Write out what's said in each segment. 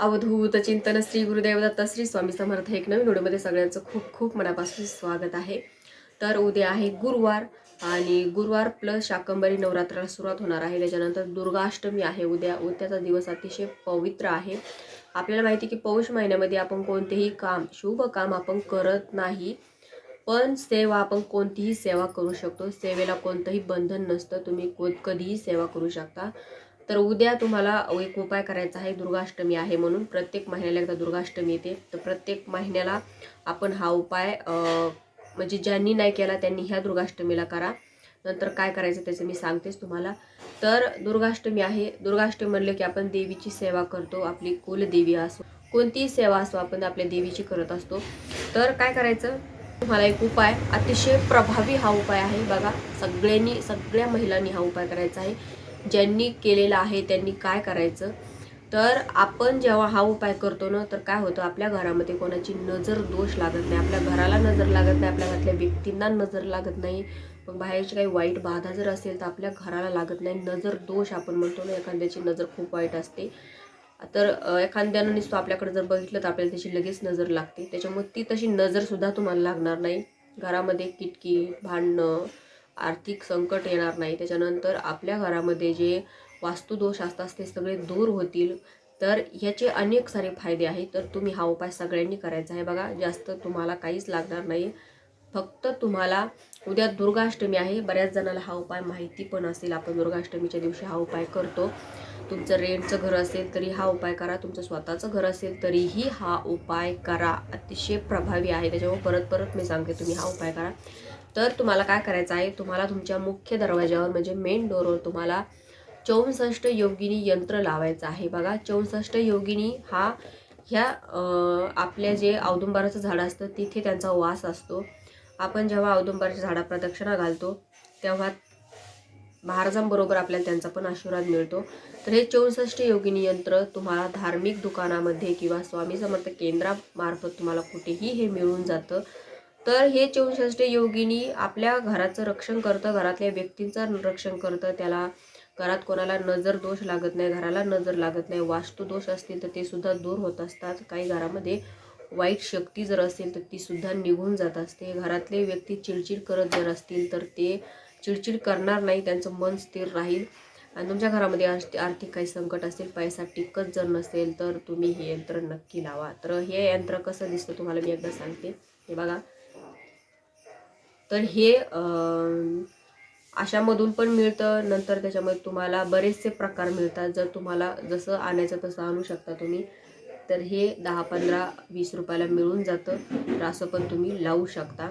अवधूत चिंतन श्री गुरुदेव दत्त श्री स्वामी समर्थ एक नवीन व्हिडिओमध्ये सगळ्यांचं खूप खूप मनापासून स्वागत आहे. तर उद्या आहे गुरुवार आणि गुरुवार प्लस शाकंबरी नवरात्राला सुरुवात होणार आहे. त्याच्यानंतर दुर्गाष्टमी आहे उद्या. उद्याचा दिवस अतिशय पवित्र आहे. आपल्याला माहिती आहे की पौष महिन्यामध्ये आपण कोणतेही काम शुभ काम आपण करत नाही पण सेवा आपण कोणतीही सेवा करू शकतो. सेवेला कोणतंही बंधन नसतं. तुम्ही को कधीही सेवा करू शकता. तर उद्या तुम्हाला एक उपाय करायचा आहे दुर्गाष्टमी आहे म्हणून. प्रत्येक महिन्याला एकदा दुर्गाष्टमी येते. तर प्रत्येक महिन्याला आपण हा उपाय म्हणजे ज्यांनी नाही केला त्यांनी ह्या दुर्गाष्टमीला करा. नंतर काय करायचं त्याचं मी सांगतेच तुम्हाला. तर दुर्गाष्टमी आहे. दुर्गाष्टमी म्हणलं की आपण देवीची सेवा करतो आपली कुलदेवी असो. कोणतीही सेवा असो आपण आपल्या देवीची करत असतो. तर काय करायचं? तुम्हाला एक उपाय अतिशय प्रभावी हा उपाय आहे. बघा सगळ्यांनी सगळ्या महिलांनी हा उपाय करायचा आहे. ज्यांनी केलेलं आहे त्यांनी काय करायचं? तर आपण जेव्हा हा उपाय करतो ना तर काय होतं? आपल्या घरामध्ये कोणाची नजर दोष लागत नाही. आपल्या घराला नजर लागत नाही आपल्या घरातल्या व्यक्तींना नजर लागत नाही. मग बाहेरची काही वाईट बाधा जर असेल तर आपल्या घराला लागत नाही. नजर दोष आपण म्हणतो ना एखाद्याची नजर खूप वाईट असते. तर एखाद्यानं नुसतं आपल्याकडे जर बघितलं तर आपल्याला त्याची लगेच नजर लागते. त्याच्यामुळे ती तशी नजरसुद्धा तुम्हाला लागणार नाही. घरामध्ये किटकी भांडणं आर्थिक संकट येणार नाही. त्याच्यानंतर आपल्या घरामध्ये जे वास्तुदोष असतात ते सगळे दूर होतील. तर ह्याचे अनेक सारे फायदे आहेत. तर तुम्ही हा उपाय सगळ्यांनी करायचा आहे बघा. जास्त तुम्हाला काहीच लागणार नाही. फक्त तुम्हाला उद्या दुर्गाष्टमी आहे. बऱ्याच जणाला हा उपाय माहिती पण असेल. आपण दुर्गाष्टमीच्या दिवशी हा उपाय करतो. तुमचं रेंटचं घर असेल तरी हा उपाय करा. तुमचं स्वतःचं घर असेल तरीही हा उपाय करा. अतिशय प्रभावी आहे. त्याच्यामुळे परत परत मी सांगते तुम्ही हा उपाय करा. तर तुम्हाला काय करायचं आहे? तुम्हाला तुमच्या मुख्य दरवाज्यावर म्हणजे मेन डोरवर तुम्हाला चौसष्ट योगिनी यंत्र लावायचं आहे. बघा चौसष्ट योगिनी हा ह्या आपल्या जे औदुंबराचं झाड असतं तिथे त्यांचा वास असतो. आपण जेव्हा औदुंबराच्या झाडा प्रदक्षिणा घालतो तेव्हा महाराजांबरोबर आपल्याला त्यांचा पण आशीर्वाद मिळतो. तर हे चौसष्ट योगिनी यंत्र तुम्हाला धार्मिक दुकानामध्ये किंवा स्वामी समर्थ केंद्रामार्फत तुम्हाला कुठेही हे मिळून जातं. तर हे चौसष्ट योगिनी आपल्या घराचं रक्षण करतं घरातल्या व्यक्तींचं रक्षण करतं त्याला घरात कोणाला नजर दोष लागत नाही घराला नजर लागत नाही वास्तुदोष असतील तर ते सुद्धा दूर होत असतात. काही घरामध्ये वाईट शक्ती जर असेल तर ती सुद्धा निघून जात असते. घरातले व्यक्ती चिडचिड करत जर असतील तर ते चिडचिड करणार नाही त्यांचं मन स्थिर राहील. आणि तुमच्या घरामध्ये आर्थिक काही संकट असेल पैसा टिकत जर नसेल तर तुम्ही हे यंत्र नक्की लावा. तर हे यंत्र कसं दिसतं तुम्हाला मी एकदा सांगते. हे बघा. तर हे अशामधून पण मिळतं. नंतर त्याच्यामध्ये तुम्हाला बरेचसे प्रकार मिळतात. जर तुम्हाला जसं आणायचं तसं आणू शकता तुम्ही. तर हे दहा पंधरा वीस रुपयाला मिळून जातं. तर असं पण तुम्ही लावू शकता.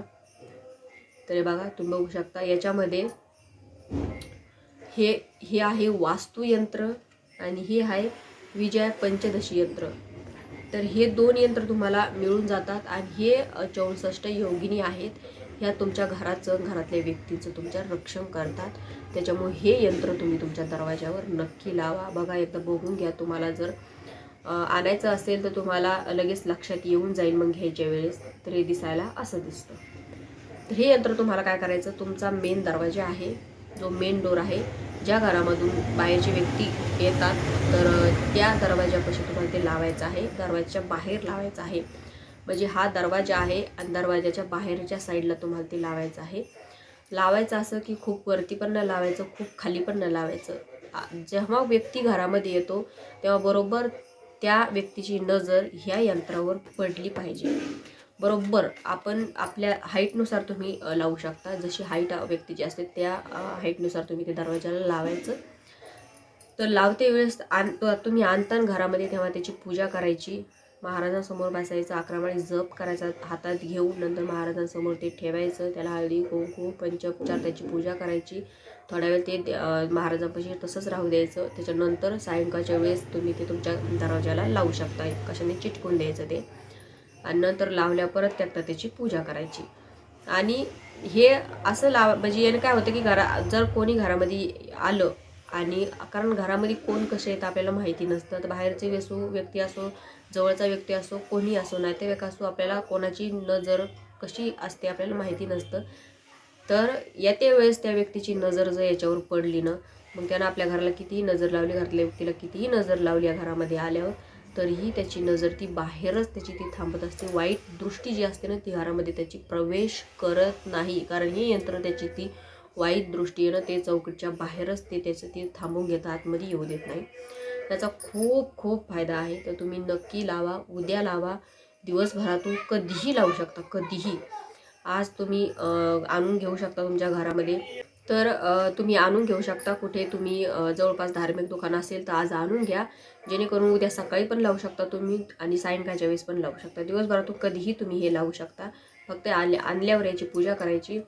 तर बघा तुम्ही बघू शकता. याच्यामध्ये हे हे आहे वास्तुयंत्र आणि हे आहे विजय पंचदशी यंत्र. तर हे दोन यंत्र तुम्हाला मिळून जातात. आणि हे चौसष्ट योगिनी आहेत. ह्या तुमच्या घराचं घरातल्या व्यक्तीचं तुमच्या रक्षण करतात. त्याच्यामुळे हे यंत्र तुम्ही तुमच्या दरवाजावर नक्की लावा. बघा एकदा बघून घ्या तुम्हाला जर आणायचं असेल तर तुम्हाला लगेच लक्षात येऊन जाईल मग घ्यायच्या वेळेस. तर हे दिसायला असं दिसतं. तर हे यंत्र तुम्हाला काय करायचं? तुमचा मेन दरवाजा आहे. जो मेन डोर आहे ज्या घरामधून बाहेरचे व्यक्ती येतात तर त्या दरवाजापाशी तुम्हाला ते लावायचं आहे. दरवाजाच्या बाहेर लावायचं आहे. म्हणजे हा दरवाजा आहे आणि दरवाजाच्या बाहेरच्या साईडला तुम्हाला ते लावायचं आहे. लावायचं असं की खूप वरती पण न लावायचं खूप खाली पण न लावायचं. जेव्हा व्यक्ती घरामध्ये येतो तेव्हा बरोबर त्या व्यक्तीची नजर ह्या यंत्रावर पडली पाहिजे. बरोबर आपण आपल्या हाईटनुसार तुम्ही लावू शकता. जशी हाईट व्यक्तीची असते त्या हाईटनुसार तुम्ही ते दरवाजाला लावायचं. तर लावते वेळेस आण तुम्ही आणताना घरामध्ये तेव्हा त्याची पूजा करायची. महाराजांसमोर बसायचं अकरामाळी जप करायचा हातात घेऊन नंतर महाराजांसमोर ते ठेवायचं त्याला हळदी कुंकू पंचोपचार त्याची पूजा करायची. थोड्या वेळ ते महाराजांपाशी तसंच राहू द्यायचं. त्याच्यानंतर सायंकाळच्या वेळेस तुम्ही ते तुमच्या दरवाजाला लावू शकता. कशाने? चिटकून द्यायचं ते. आणि नंतर लावल्या परत त्यात त्याची पूजा करायची. आणि हे असं लाव म्हणजे याने काय होतं की घरा जर कोणी घरामध्ये आलं आणि कारण घरामध्ये कोण कसे आहेत आपल्याला माहिती नसतं. तर बाहेरचे व्यसू व्यक्ती असो जवळचा व्यक्ती असो कोणी असो नातेवाईक असो आपल्याला कोणाची नजर कशी असते आपल्याला माहिती नसतं. तर येत्या वेळेस त्या व्यक्तीची नजर जर याच्यावर पडली ना मग त्यानं आपल्या घराला कितीही नजर लावली घरातल्या व्यक्तीला कितीही नजर लावली या घरामध्ये आल्यावर तरीही त्याची नजर ती बाहेरच त्याची ती थांबत असते. वाईट दृष्टी जी असते ना ती घरामध्ये त्याची प्रवेश करत नाही. कारण हे यंत्र त्याची ती वाईट दृष्टी आहे ना ते चौकटच्या बाहेरच ते त्याचं ते थांबून घेतं आतमध्ये येऊ देत नाही. त्याचा खूप खूप फायदा आहे. तर तुम्ही नक्की लावा उद्या लावा. दिवसभरातून कधीही लावू शकता कधीही. आज तुम्ही आणून घेऊ शकता तुमच्या घरामध्ये. तर तुम्ही आणून घेऊ शकता. कुठे तुम्ही जवळपास धार्मिक दुकान असेल तर आज आणून घ्या. जेणेकरून उद्या सकाळी पण लावू शकता तुम्ही आणि सायंकाळच्या वेळेस पण लावू शकता. दिवसभरातून कधीही तुम्ही हे लावू शकता. फक्त आले आणल्यावर याची पूजा करायची.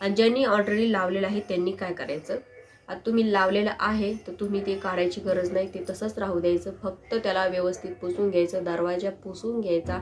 आणि ज्यांनी ऑलरेडी लावलेलं आहे त्यांनी काय करायचं? आता तुम्ही लावलेलं आहे तर तुम्ही ते काढायची गरज नाही. ते तसंच राहू द्यायचं. फक्त त्याला व्यवस्थित पुसून घ्यायचं दरवाजा पुसून घ्यायचा.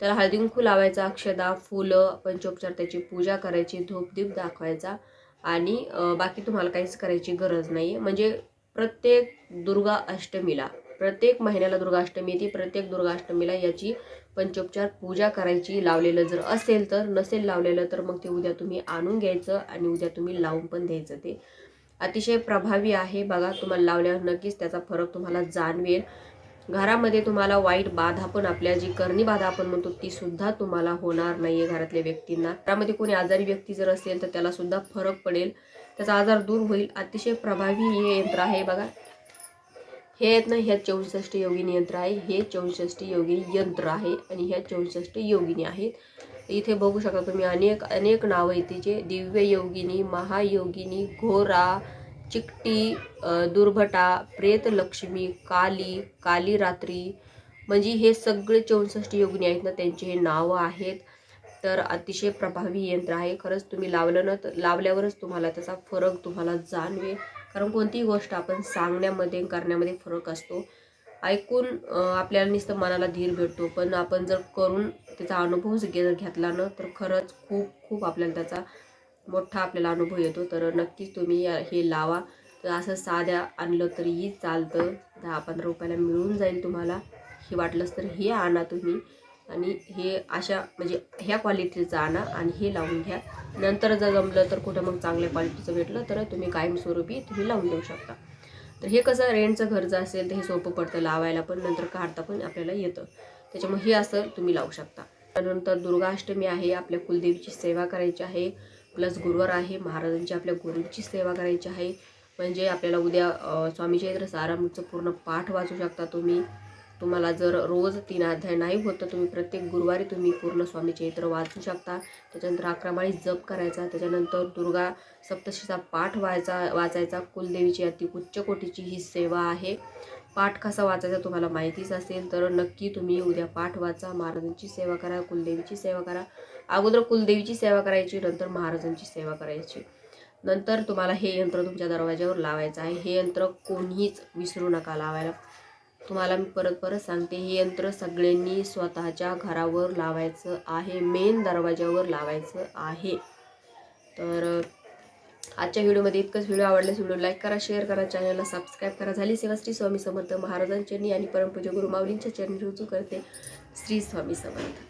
त्याला हळदींकू लावायचा अक्षदा फुलं पंचोपचार त्याची पूजा करायची धूपदीप दाखवायचा. आणि बाकी तुम्हाला काहीच करायची गरज नाही म्हणजे प्रत्येक दुर्गा अष्टमीला प्रत्येक महिन्याला दुर्गाष्टमी येते. प्रत्येक दुर्गाष्टमीला याची पंचोपचार पूजा करायची लावलेलं जर असेल तर. नसेल लावलेलं तर मग ते उद्या तुम्ही आणून घ्यायचं आणि उद्या तुम्ही लावून पण द्यायचं ते. अतिशय प्रभावी आहे. बघा तुम्हाला लावल्यावर नक्कीच त्याचा फरक तुम्हाला जाणवेल. घरामध्ये तुम्हाला वाईट बाधा पण आपल्या जी करणी बाधा आपण म्हणतो ती सुद्धा तुम्हाला होणार नाहीये घरातल्या व्यक्तींना. घरामध्ये कोणी आजारी व्यक्ती जर असेल तर त्याला सुद्धा फरक पडेल. त्याचा आजार दूर होईल. अतिशय प्रभावी हे यंत्र आहे बघा. हे आहेत ना ह्या चौसष्ट योगिनी यंत्र आहे. हे चौसष्ट योगिनी यंत्र आहे आणि ह्या चौसष्ट योगिनी आहेत. इथे बघू शकता तुम्ही अनेक अनेक नावं आहेत तिचे. दिव्य योगिनी महायोगिनी घोरा चिकटी दुर्भटा प्रेतलक्ष्मी काली काली रात्री म्हणजे हे सगळे चौसष्ट योगिनी आहेत ना त्यांचे हे नावं आहेत. तर अतिशय प्रभावी यंत्र आहे. खरंच तुम्ही लावलं ना तर लावल्यावरच तुम्हाला त्याचा फरक तुम्हाला जाणवेल. कारण कोणतीही गोष्ट आपण सांगण्यामध्ये करण्यामध्ये फरक असतो. ऐकून आपल्याला नुसतं मनाला धीर भेटतो. पण आपण जर करून त्याचा अनुभव जर घेतला ना तर खरंच खूप खूप आपल्याला त्याचा मोठा आपल्याला अनुभव येतो. तर नक्कीच तुम्ही या- हे लावा. तर असं साध्या आणलं तरीही चालतं. दहा पंधरा रुपयाला मिळून जाईल तुम्हाला. हे वाटलंच तर हे आणा तुम्ही. आणि हे अशा म्हणजे ह्या क्वालिटीचं आणा आणि हे लावून घ्या. नंतर जर जमलं तर कुठं मग चांगल्या क्वालिटीचं भेटलं तर तुम्ही कायमस्वरूपी तुम्ही लावून देऊ शकता. तर हे कसं रेंटचं घर जर असेल तर हे सोपं पडतं लावायला पण नंतर काढता पण आपल्याला येतं. त्याच्यामुळे हे असं तुम्ही लावू शकता. त्यानंतर दुर्गाष्टमी आहे आपल्या कुलदेवीची सेवा करायची आहे प्लस गुरुवार आहे महाराजांची आपल्या गुरूंची सेवा करायची आहे. म्हणजे आपल्याला उद्या स्वामी चैत्र सारामृतचं पूर्ण पाठ वाचू शकता तुम्ही. तुम्हाला जर रोज तीन अध्याय नाही होत तर तुम्ही प्रत्येक गुरुवारी तुम्ही पूर्ण स्वामी चैत्र वाचू शकता. त्याच्यानंतर अकरा जप करायचा त्याच्यानंतर दुर्गा सप्तशीचा पाठ व्हायचा वाचायचा. कुलदेवीची अति उच्च कोटीची ही सेवा आहे. पाठ कसा वाचायचा तुम्हाला माहितीच असेल तर नक्की तुम्ही उद्या पाठ वाचा. महाराजांची सेवा करा कुलदेवीची सेवा करा. अगोदर कुलदेवीची सेवा करायची नंतर महाराजांची सेवा करायची. नंतर तुम्हाला हे यंत्र तुमच्या दरवाज्यावर लावायचं आहे. हे यंत्र कोणीच विसरू नका लावायला. तुम्हाला मी परत परत सांगते हे यंत्र सगळ्यांनी स्वतःच्या घरावर लावायचं आहे मेन दरवाज्यावर लावायचं आहे. तर आजच्या व्हिडिओमध्ये इतकंच. व्हिडिओ आवडल्यास व्हिडिओ लाईक करा शेअर करा चॅनलला सबस्क्राईब करा. झाली सेवा श्री स्वामी समर्थ महाराजांच्या आणि परमपूज्य गुरु माऊलींच्या चरणी रुजू करते श्री स्वामी समर्थ.